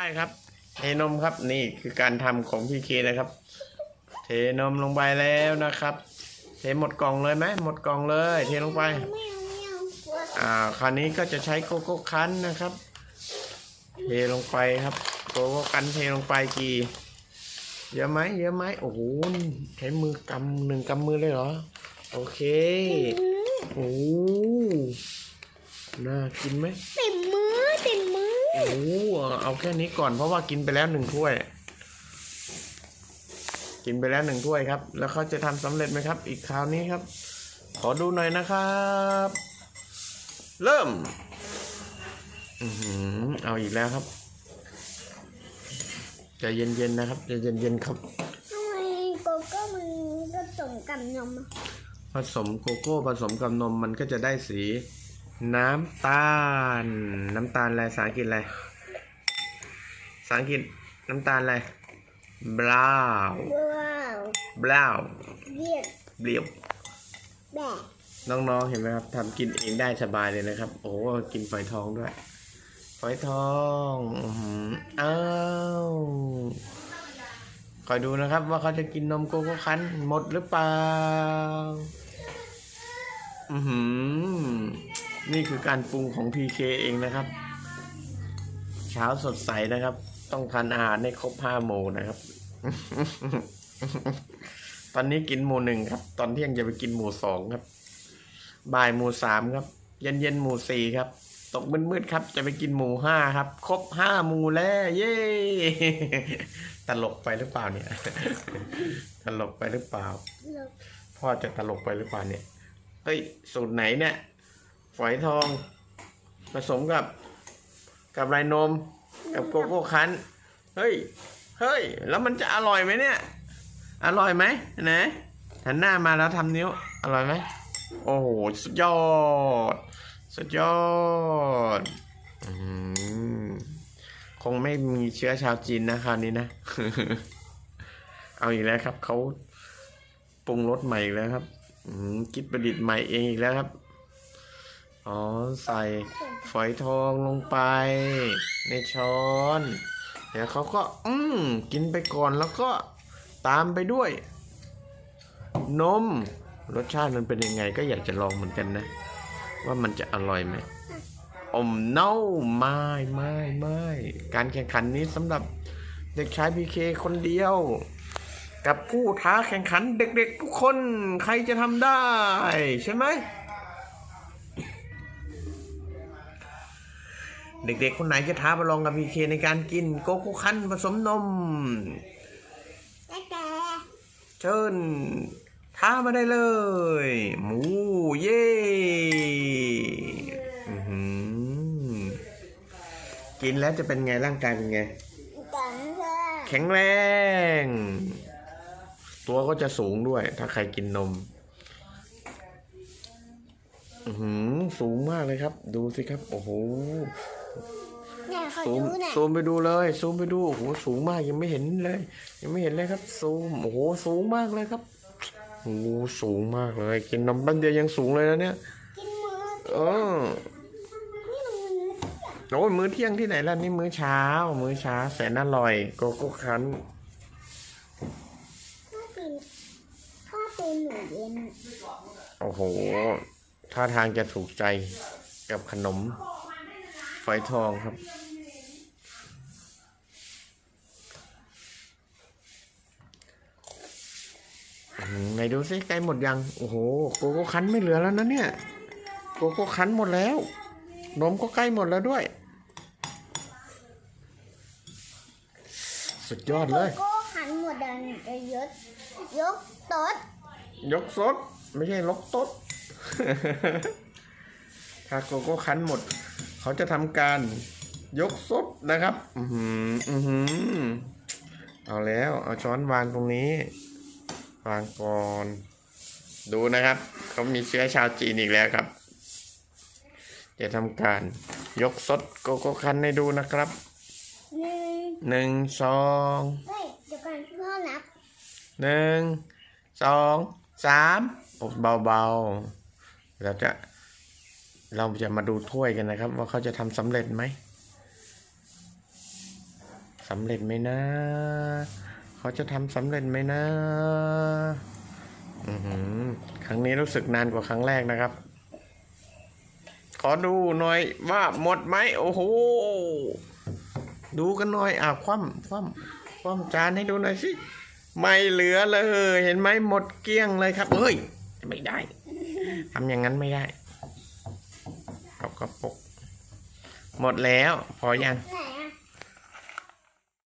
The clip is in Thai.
ได้ครับเทนมครับนี่คือการทำของพี่เคนะครับ เทนมลงไปแล้วนะครับ เทหมดกล่องเลยไหมหมดกล่องเลย เทลงไปไม่เอาไม่เอากลัวอ่าคราวนี้ก็จะใช้โกโก้คั้นนะครับ เทลงไปครับโกโก้คั้นเทลงไปกี่เยอะไหมเยอะไหมโอ้โหใช้มือกำหนึ่งกำมือเลยเหรอโอเคโอ้โหน่ากินไหมเต็มมือเต็มมื อโอ้โหเอาแค่นี้ก่อนเพราะว่ากินไปแล้วหนึ่งถ้วย กินไปแล้วหนึ่งถ้วยครับ แล้วเขาจะทำสำเร็จไหมครับ อีกคราวนี้ครับ ขอดูหน่อยนะครับ เริ่มอือหือเอาอีกแล้วครับใจะเย็นๆนะครับใจะเย็นๆครับทำไมโกโก้มันผสมกับนมอะผสมโกโก้ผสมกับนมมันก็จะได้สี น้ำตาล น้ำตาลอะไรภาษาอังกฤษอะไรภาษาอังกฤษน้ำตาลอะไร brown ว้าว brown เรียกเปรี้ยวแบบน้องๆเห็นไหมครับทำกินเองได้สบายเลยนะครับ โอ้กินฝอยทองด้วยฝอยทองอื้อหืออ้าวคอยดูนะครับ ว่าเขาจะกินนมโกโก้คั้นหมดหรือเปล่า อือหือ นี่คือการปรุงของ PK เองนะครับ เช้าสดใสนะครับ ต้องทานอาหารให้ครบห้าหมู่นะครับ ตอนนี้กินหมู่หนึ่งครับ ตอนเที่ยงจะไปกินหมู่สองครับ บ่ายหมู่สามครับ เย็นเย็นๆหมู่สี่ครับ ตกมืดๆครับ จะไปกินหมู่ห้าครับ ครบห้าหมู่แล้ว เย้ ตลกไปหรือเปล่าเนี่ย ตลกไปหรือเปล่าเราพ่อจะตลกไปหรือเปล่าเนี่ย เฮ้ย สูตรไหนเนี่ย ฝอยทอง ผสมกับ กับไรนม กับโกโก้คั้น เฮ้ย เฮ้ย แล้วมันจะอร่อยไหมเนี่ย อร่อยไหมนะหันหน้ามาแล้วทำนิ้ว อร่อยไหม โอ้โห สุดยอด สุดยอดอคงไม่มีเชื้อชาวจีนนะคราวนี้นะ เอาอีกแล้วครับ เขาปรุงรสใหม่อีกแล้วครับคิดประดิษฐ์ใหม่เองอีกแล้วครับ อ๋อ ใส่ฝอยทองลงไป ในช้อนเดี๋ยวเขาก็อืมกินไปก่อนแล้วก็ตามไปด้วย นม รสชาติมันเป็นยังไงก็อยากจะลองเหมือนกันนะ ว่ามันจะอร่อยไหมอมเน่าไม่ไม่ไม่การแข่งขันนี้สำหรับเด็กชายพีเคคนเดียว กับผู้ท้าแข่งขันเด็กๆทุกคนใครจะทำได้ใช่ไหม เด็กๆ คนไหนจะท้าประลองกับพีเคในการกินโกโก้คั้นผสมนมเชิญท้ามาได้เลย หมู เย่อื้อหือกินแล้วจะเป็นไงร่างกายเป็นไง แข็งแรง ตัวก็จะสูงด้วย ถ้าใครกินนมอือหือสูงมากเลยครับ ดูสิครับ โอ้โห เนี่ยขอซูมดูหน่อยซูมไปดูเลย ซูมไปดูโอ้โหสูงมากยังไม่เห็นเลย ยังไม่เห็นเลยครับ ซูมโอ้โหสูงมากเลยครับโอ้โหสูงมากเลย กินนมแป๊บเดียวยังสูงเลยนะเนี่ยกินมือเออนี่มันมือโอ้ยมื้อเที่ยงที่ไหนล่ะนี่มื้อเช้า มื้อเช้าแสนอร่อยโกโก้คั้นถ้ากินถ้าเป็นหนูเย็นโอ้โหท่าทางจะถูกใจกับขนมฝ อยทองครับอืมไหนดูสิใกล้หมดยัง โอ้โห โกโก้คั้นไม่เหลือแล้วนะเนี่ย โกโก้คั้นหมดแล้ว นมก็ใกล้หมดแล้วด้วย สุดยอดเลย โกโก้ขันหมดดันจะยกยกโต๊ดยกซดไม่ใช่ลกตดถ้าโกโก้คั้นหมด เขาจะทำการยกซดนะครับ อือหืออือหือเอาแล้ว เอาช้อนวางตรงนี้วางก่อน ดูนะครับ เขามีเชื้อชาวจีนอีกแล้วครับ จะทำการยกซดโกโก้คั้นให้ดูนะครับหนึ่งหนึ่งสองเฮ้ยเดี๋ยวก่อนพ่อนับหนึ่งสองสามโอ้เบาๆเราจะ เราจะมาดูถ้วยกันนะครับ ว่าเขาจะทำสำเร็จไหมสำเร็จไหมนะ เขาจะทำสำเร็จไหมนะอือหือครั้งนี้รู้สึกนานกว่าครั้งแรกนะครับ ขอดูหน่อยว่าหมดไหมโอ้โห ดูกันหน่อยอะคว่ำคว่ำคว่ำจานให้ดูหน่อยสิไม่เหลือเลย เห็นไหมหมดเกลี้ยงเลยครับเฮ้ยไม่ได้ทำอย่างนั้นไม่ได้ กระปก หมดแล้ว พอยัง